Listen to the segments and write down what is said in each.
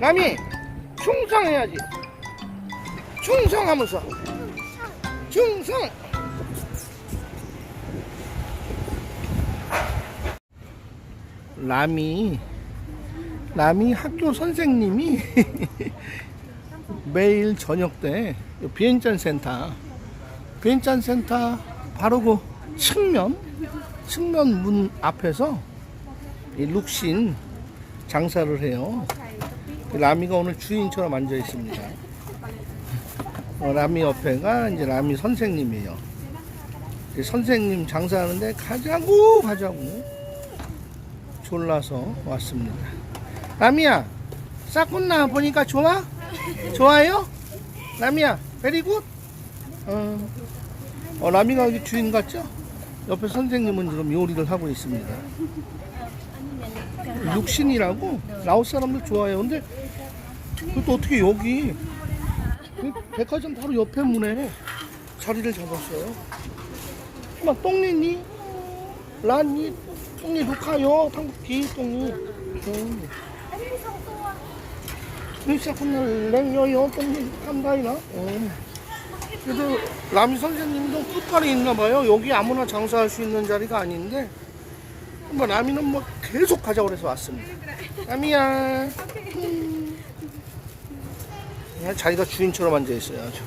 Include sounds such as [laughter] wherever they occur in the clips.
남이 충성해야지. 충성하면서. 충성. 남이 남이 학교 선생님이 [laughs] 매일 저녁 때 비엔짠 센터 비엔짠 센터 바로 그 측면 측면 문 앞에서 이 룩신 장사를 해요. 그 라미가 오늘 주인처럼 앉아 있습니다. 어, 라미 옆에가 이제 라미 선생님이에요. 이 선생님 장사하는데 가자고 가자고 졸라서 왔습니다. 라미야, 싸꾼나 보니까 좋아? 좋아요? 라미야, 베리굿? 어, 어, 라미가 여기 주인 같죠? 옆에 선생님은 지금 요리를 하고 있습니다. 육신이라고 라오스 사람들 좋아해요. 근데 그것도 어떻게 여기 그 백화점 바로 옆에 문에 자리를 잡았어요. 막 똥리니 라니 똥리 루카요 한국기 똥리 음. 그날 랭여요 똥리 한다이나 음. 그래도 라미 선생님도 끝발이 있나 봐요. 여기 아무나 장사할 수 있는 자리가 아닌데 뭐 라미는 뭐 계속 가자고 그래서 왔습니다. 라미야. 음. 그냥 자기가 주인처럼 앉아 있어요. 아주.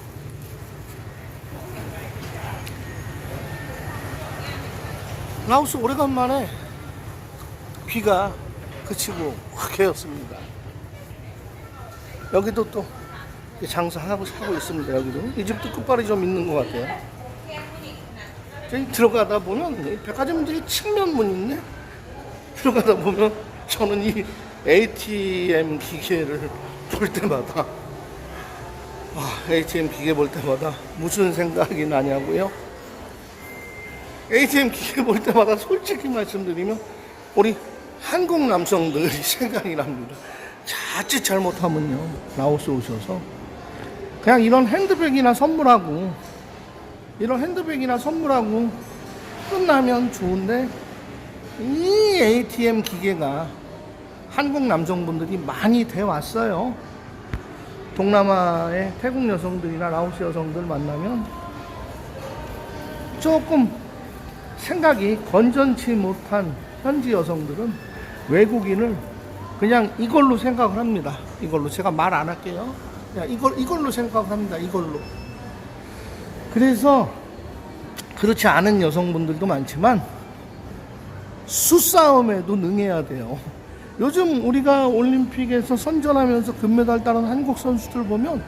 라오스 오래간만에 비가 그치고 확 개었습니다. 여기도 또 장사하고 사고 있습니다. 여기도 이 집도 끝발이 좀 있는 것 같아요. 저기 들어가다 보면 이 백화점들이 측면문 있네. 들어가다 보면 저는 이 ATM 기계를 볼 때마다 아, ATM 기계 볼 때마다 무슨 생각이 나냐고요? ATM 기계 볼 때마다 솔직히 말씀드리면 우리 한국 남성들이 [laughs] 생각이 납니다. 자칫 잘못하면요 라오스 오셔서 그냥 이런 핸드백이나 선물하고 이런 핸드백이나 선물하고 끝나면 좋은데 이 ATM 기계가 한국 남성분들이 많이 돼 왔어요. 동남아의 태국 여성들이나 라오스 여성들 만나면 조금 생각이 건전치 못한 현지 여성들은 외국인을 그냥 이걸로 생각을 합니다. 이걸로 제가 말 안 할게요. 이걸 이걸로 생각을 합니다. 이걸로. 그래서 그렇지 않은 여성분들도 많지만 수싸움에도 능해야 돼요. 요즘 우리가 올림픽에서 선전하면서 금메달 따는 한국 선수들 보면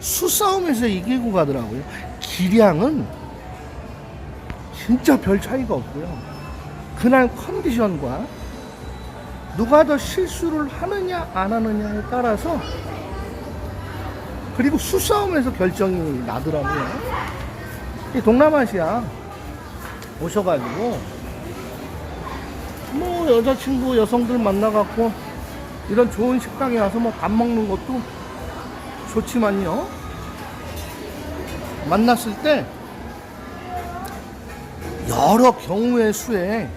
수싸움에서 이기고 가더라고요. 기량은 진짜 별 차이가 없고요. 그날 컨디션과 누가 더 실수를 하느냐 안 하느냐에 따라서 그리고 수싸움에서 결정이 나더라고요. 이 동남아시아 오셔가지고 뭐 여자친구 여성들 만나갖고 이런 좋은 식당에 와서 뭐 밥 먹는 것도 좋지만요. 만났을 때 여러 경우의 수에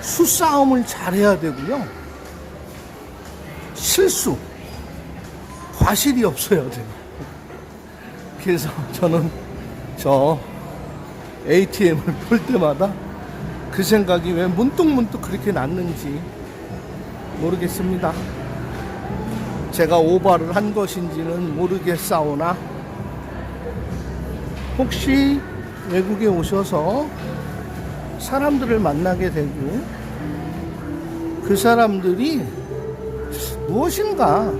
수싸움을 잘해야 되고요. 실수, 과실이 없어야 돼요. 그래서 저는 저 ATM을 볼 때마다 그 생각이 왜 문득문득 그렇게 났는지 모르겠습니다. 제가 오바를 한 것인지는 모르겠사오나 혹시 외국에 오셔서 사람들을 만나게 되고 그 사람들이 무엇인가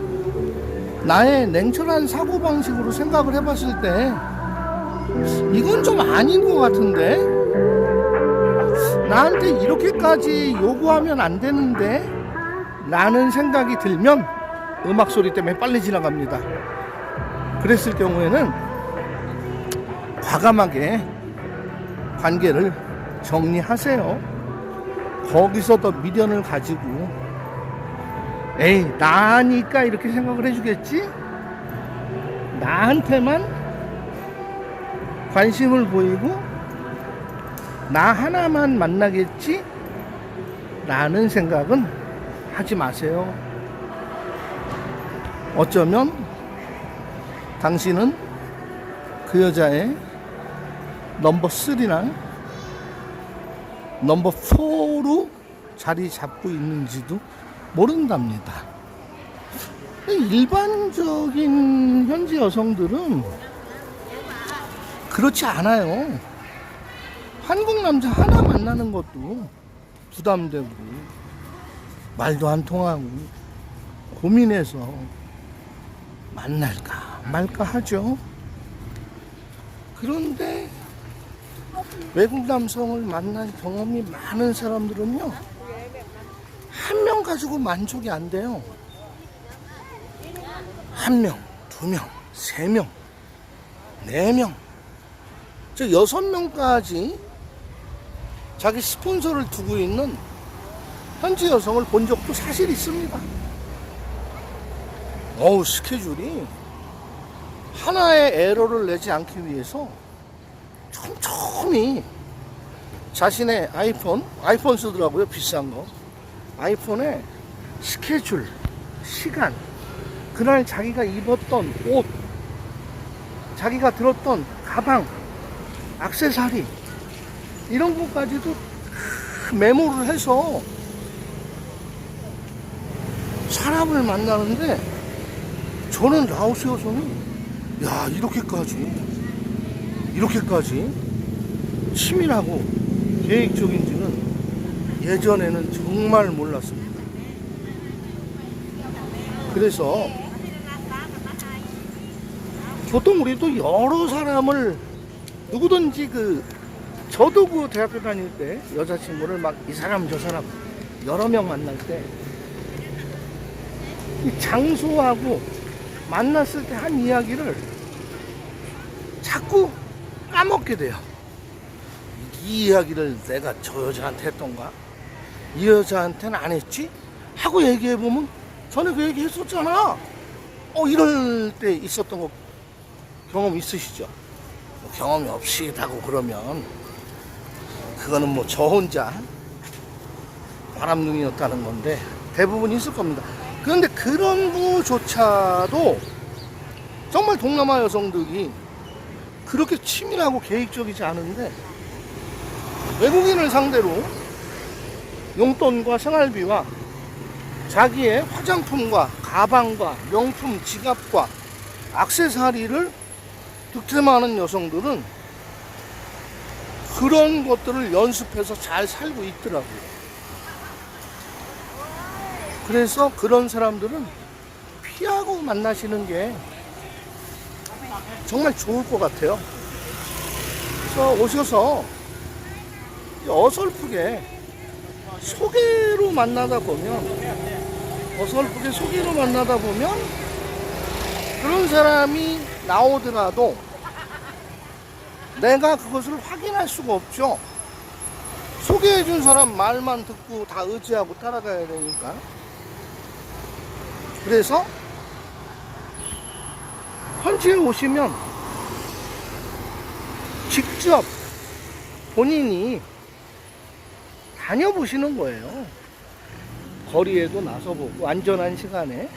나의 냉철한 사고방식으로 생각을 해봤을 때 이건 좀 아닌 것 같은데 나한테 이렇게까지 요구하면 안 되는데 라는 생각이 들면 음악 소리 때문에 빨리 지나갑니다. 그랬을 경우에는 과감하게 관계를 정리하세요. 거기서 더 미련을 가지고 에이 나니까 이렇게 생각을 해주겠지? 나한테만 관심을 보이고 나 하나만 만나겠지? 라는 생각은 하지 마세요. 어쩌면 당신은 그 여자의 넘버 3나 넘버 4로 자리 잡고 있는지도 모른답니다. 일반적인 현지 여성들은 그렇지 않아요. 한국 남자 하나 만나는 것도 부담되고 말도 안 통하고 고민해서 만날까 말까 하죠. 그런데 외국 남성을 만난 경험이 많은 사람들은요, 한 명 가지고 만족이 안 돼요. 한 명, 두 명, 세 명, 네 명, 저 여섯 명까지 자기 스폰서를 두고 있는 현지 여성을 본 적도 사실 있습니다. 어우, 스케줄이 하나의 에러를 내지 않기 위해서 촘촘히 자신의 아이폰, 아이폰 쓰더라고요, 비싼 거. 아이폰에 스케줄, 시간, 그날 자기가 입었던 옷, 자기가 들었던 가방, 악세사리, 이런 것까지도 다 메모를 해서 사람을 만나는데 저는 라오스 여성이 야 이렇게까지 이렇게까지 치밀하고 계획적인지는 예전에는 정말 몰랐습니다. 그래서 보통 우리도 여러 사람을 누구든지 그 저도 그 대학교 다닐 때 여자친구를 막 이 사람 저 사람 여러 명 만날 때이 장소하고 만났을 때 한 이야기를 자꾸 까먹게 돼요. 이 이야기를 내가 저 여자한테 했던가? 이 여자한테는 안 했지? 하고 얘기해보면 전에 그 얘기 했었잖아. 어, 이럴 때 있었던 거 경험 있으시죠? 뭐 경험이 없이다고 그러면 그거는 뭐 저 혼자 바람둥이였다는 건데 대부분 있을 겁니다. 그런데 그런 부조차도 정말 동남아 여성들이 그렇게 치밀하고 계획적이지 않은데 외국인을 상대로 용돈과 생활비와 자기의 화장품과 가방과 명품 지갑과 악세사리를 득템하는 여성들은 그런 것들을 연습해서 잘 살고 있더라고요. 그래서 그런 사람들은 피하고 만나시는 게 정말 좋을 것 같아요. 그래서 오셔서 어설프게 소개로 만나다 보면 어설프게 소개로 만나다 보면 그런 사람이 나오더라도 내가 그것을 확인할 수가 없죠. 소개해 준 사람 말만 듣고 다 의지하고 따라가야 되니까. 그래서 현지에 오시면 직접 본인이 다녀보시는 거예요. 거리에도 나서보고 안전한 시간에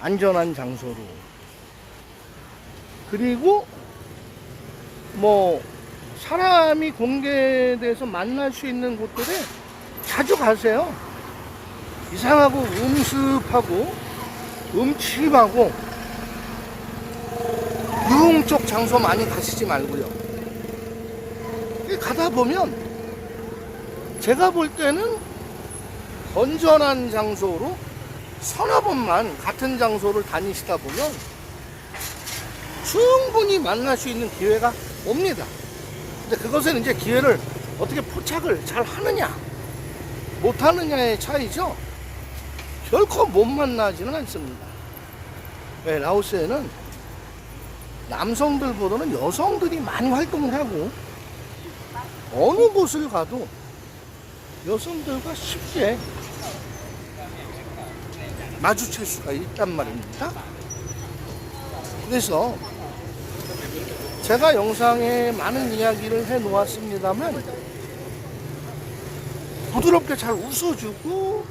안전한 장소로 그리고 뭐 사람이 공개돼서 만날 수 있는 곳들에 자주 가세요. 이상하고 음습하고 음침하고 유흥적 장소 많이 가시지 말고요. 가다 보면 제가 볼 때는 건전한 장소로 서너 번만 같은 장소를 다니시다 보면 충분히 만날 수 있는 기회가 옵니다. 근데 그것은 이제 기회를 어떻게 포착을 잘 하느냐, 못 하느냐의 차이죠. 결코 못 만나지는 않습니다. 네, 라오스에는 남성들보다는 여성들이 많이 활동을 하고 어느 곳을 가도 여성들과 쉽게 마주칠 수가 있단 말입니다. 그래서 제가 영상에 많은 이야기를 해 놓았습니다만 부드럽게 잘 웃어주고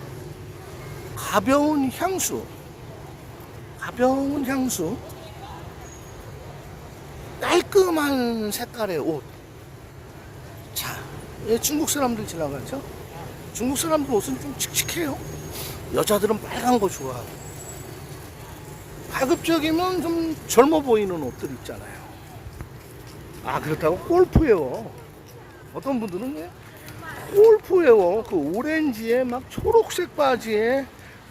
가벼운 향수 가벼운 향수, 깔끔한 색깔의 옷. 자, 예, 중국 사람들 지나가죠? 중국 사람들 옷은 좀 칙칙해요. 여자들은 빨간 거 좋아하고. 가급적이면 좀 젊어 보이는 옷들 있잖아요. 아, 그렇다고 골프웨어. 어떤 분들은 왜 골프웨어, 그 오렌지에 막 초록색 바지에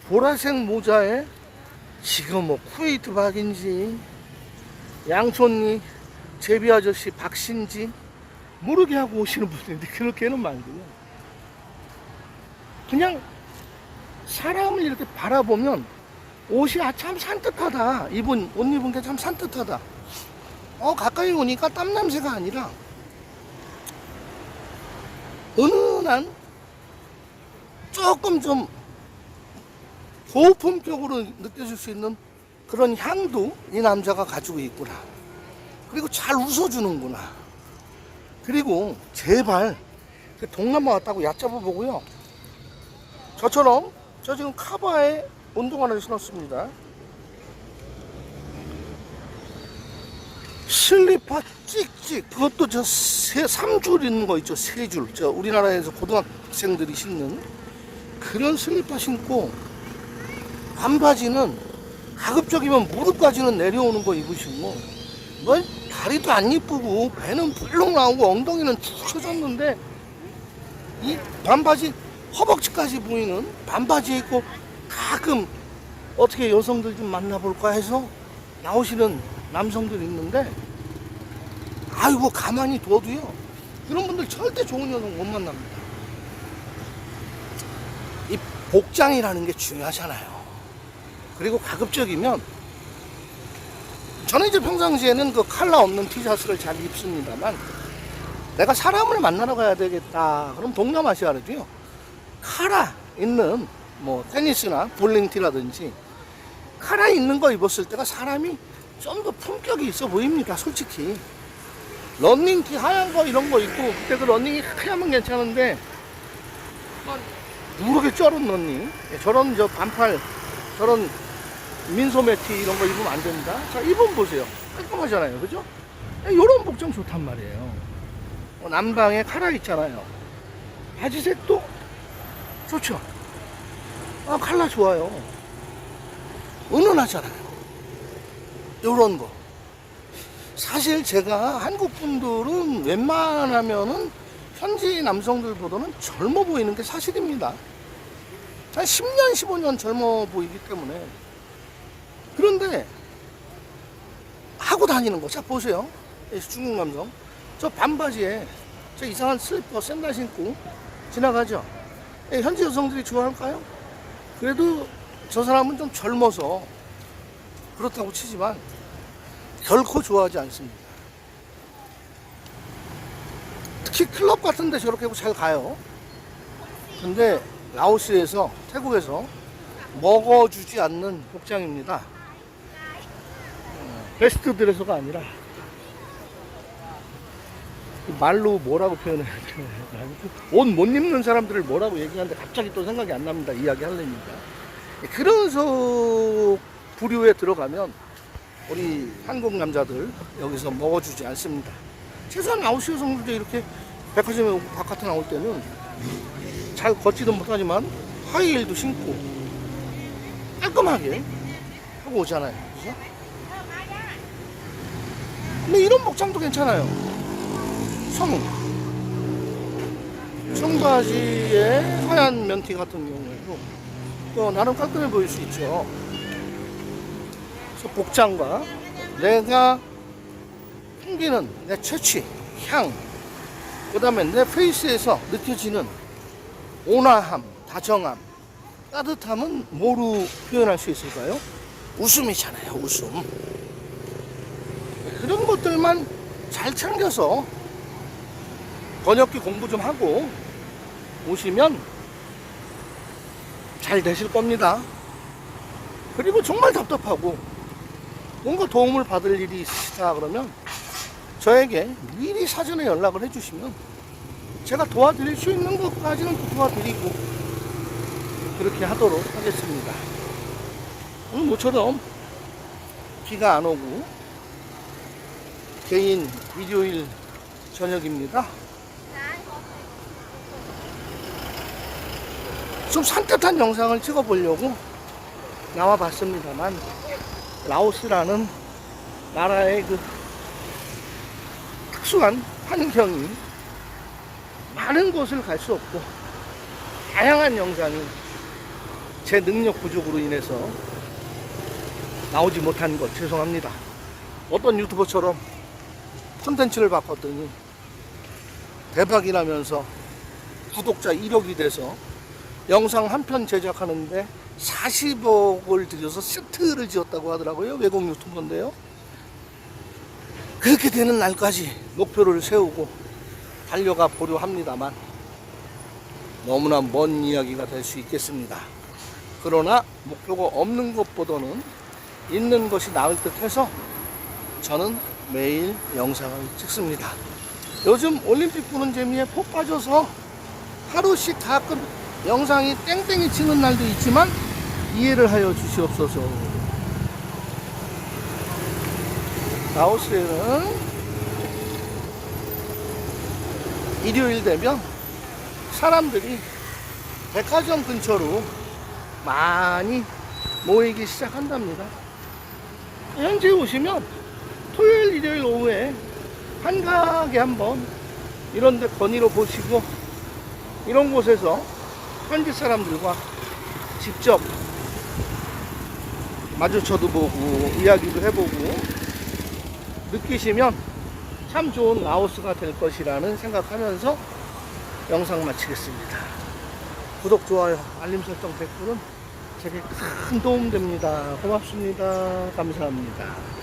보라색 모자에 지금 뭐 쿠웨이트 박인지 양촌리 제비 아저씨 박신지 모르게 하고 오시는 분인데 그렇게는 많군요. 그냥 사람을 이렇게 바라보면 옷이 아 참 산뜻하다. 입은 옷 입은 게 참 산뜻하다. 어 가까이 오니까 땀 냄새가 아니라 은은한 조금 좀 고품격으로 느껴질 수 있는 그런 향도 이 남자가 가지고 있구나. 그리고 잘 웃어주는구나. 그리고 제발 그 동남아 왔다고 얕잡아 보고요. 저처럼 저 지금 카바에 운동화를 신었습니다. 슬리퍼 찍찍 그것도 저 세, 3줄 있는 거 있죠. 세 줄. 저 우리나라에서 고등학생들이 신는 그런 슬리퍼 신고 반바지는 가급적이면 무릎까지는 내려오는 거 입으시고 뭐 다리도 안 이쁘고 배는 불룩 나오고 엉덩이는 축 처졌는데 이 반바지 허벅지까지 보이는 반바지 입고 가끔 어떻게 여성들 좀 만나볼까 해서 나오시는 남성들이 있는데 아이고 가만히 둬도요. 그런 분들 절대 좋은 여성 못 만납니다. 이 복장이라는 게 중요하잖아요. 그리고 가급적이면 저는 이제 평상시에는 그 칼라 없는 티셔츠를 잘 입습니다만 내가 사람을 만나러 가야 되겠다. 그럼 동남아시아라도요 카라 있는 뭐 테니스나 볼링티라든지 있는 거 입었을 때가 사람이 좀 더 품격이 있어 보입니다 솔직히. 런닝티 하얀 거 이런 거 입고 그때 그 런닝이 하얗면 괜찮은데 누렇게 쩔은 런닝. 예, 저런 저 반팔 저런 민소매티 이런 거 입으면 안 됩니다. 자 입은 보세요. 깔끔하잖아요. 그죠? 이런 복장 좋단 말이에요. 어, 남방에 카라 있잖아요. 바지색도 좋죠? 아 칼라 좋아요 은은하잖아요 요런 거 사실 제가 한국 분들은 웬만하면은 현지 남성들보다는 젊어 보이는 게 사실입니다. 한 10년, 15년 젊어 보이기 때문에. 그런데 하고 다니는 거. 자, 보세요. 이 중국 남성. 저 반바지에 저 이상한 슬리퍼, 샌들 신고 지나가죠. 예, 현지 여성들이 좋아할까요? 그래도 저 사람은 좀 젊어서 그렇다고 치지만 결코 좋아하지 않습니다. 특히 클럽 같은 데 저렇게 하고 잘 가요. 근데 라오스에서, 태국에서 먹어주지 않는 복장입니다. 어, 베스트 드레서가 아니라 말로 뭐라고 표현해야 되나 [laughs] 옷 못 입는 사람들을 뭐라고 얘기하는데 갑자기 또 생각이 안 납니다. 이야기 하려니까. 그런 속 부류에 들어가면 우리 한국 남자들 여기서 먹어주지 않습니다. 최소한 아웃시 여성들도 이렇게 백화점에 바깥에 나올 때는 잘 걷지도 못하지만 하이힐도 신고 깔끔하게 하고 오잖아요. 그죠? 근데 이런 복장도 괜찮아요. 성. 청바지에 하얀 면티 같은 경우에도 또 나름 깔끔해 보일 수 있죠. 그래서 복장과 내가 풍기는 내 채취, 향, 그 다음에 내 페이스에서 느껴지는 온화함, 다정함, 따뜻함은 뭐로 표현할 수 있을까요? 웃음이잖아요, 웃음. 그런 것들만 잘 챙겨서 번역기 공부 좀 하고 오시면 잘 되실 겁니다. 그리고 정말 답답하고 뭔가 도움을 받을 일이 있으시다 그러면 저에게 미리 사전에 연락을 해주시면 제가 도와드릴 수 있는 것까지는 또 도와드리고 그렇게 하도록 하겠습니다. 오늘 모처럼 비가 안 오고 개인 일요일 저녁입니다. 좀 산뜻한 영상을 찍어보려고 나와 봤습니다만 라오스라는 나라의 그 특수한 환경이 많은 곳을 갈 수 없고 다양한 영상이 제 능력 부족으로 인해서 나오지 못한 것 죄송합니다. 어떤 유튜버처럼 콘텐츠를 바꿨더니 대박이 나면서 구독자 1억이 돼서 영상 한 편 제작하는데 40억을 들여서 세트를 지었다고 하더라고요. 외국 유튜버인데요. 그렇게 되는 날까지 목표를 세우고 달려가 보려 합니다만 너무나 먼 이야기가 될 수 있겠습니다. 그러나 목표가 없는 것보다는 있는 것이 나을 듯 해서 저는 매일 영상을 찍습니다. 요즘 올림픽 보는 재미에 폭 빠져서 하루씩 가끔 영상이 땡땡이 치는 날도 있지만 이해를 하여 주시옵소서. 라오스에는 일요일 되면 사람들이 백화점 근처로 많이 모이기 시작한답니다. 현재 오시면 토요일, 일요일 오후에 한가하게 한번 이런 데 건의로 보시고 이런 곳에서 현지 사람들과 직접 마주쳐도 보고 이야기도 해보고 느끼시면 참 좋은 라오스가 될 것이라는 생각하면서 영상 마치겠습니다. 구독, 좋아요, 알림 설정, 댓글은 제게 큰 도움 됩니다. 고맙습니다. 감사합니다.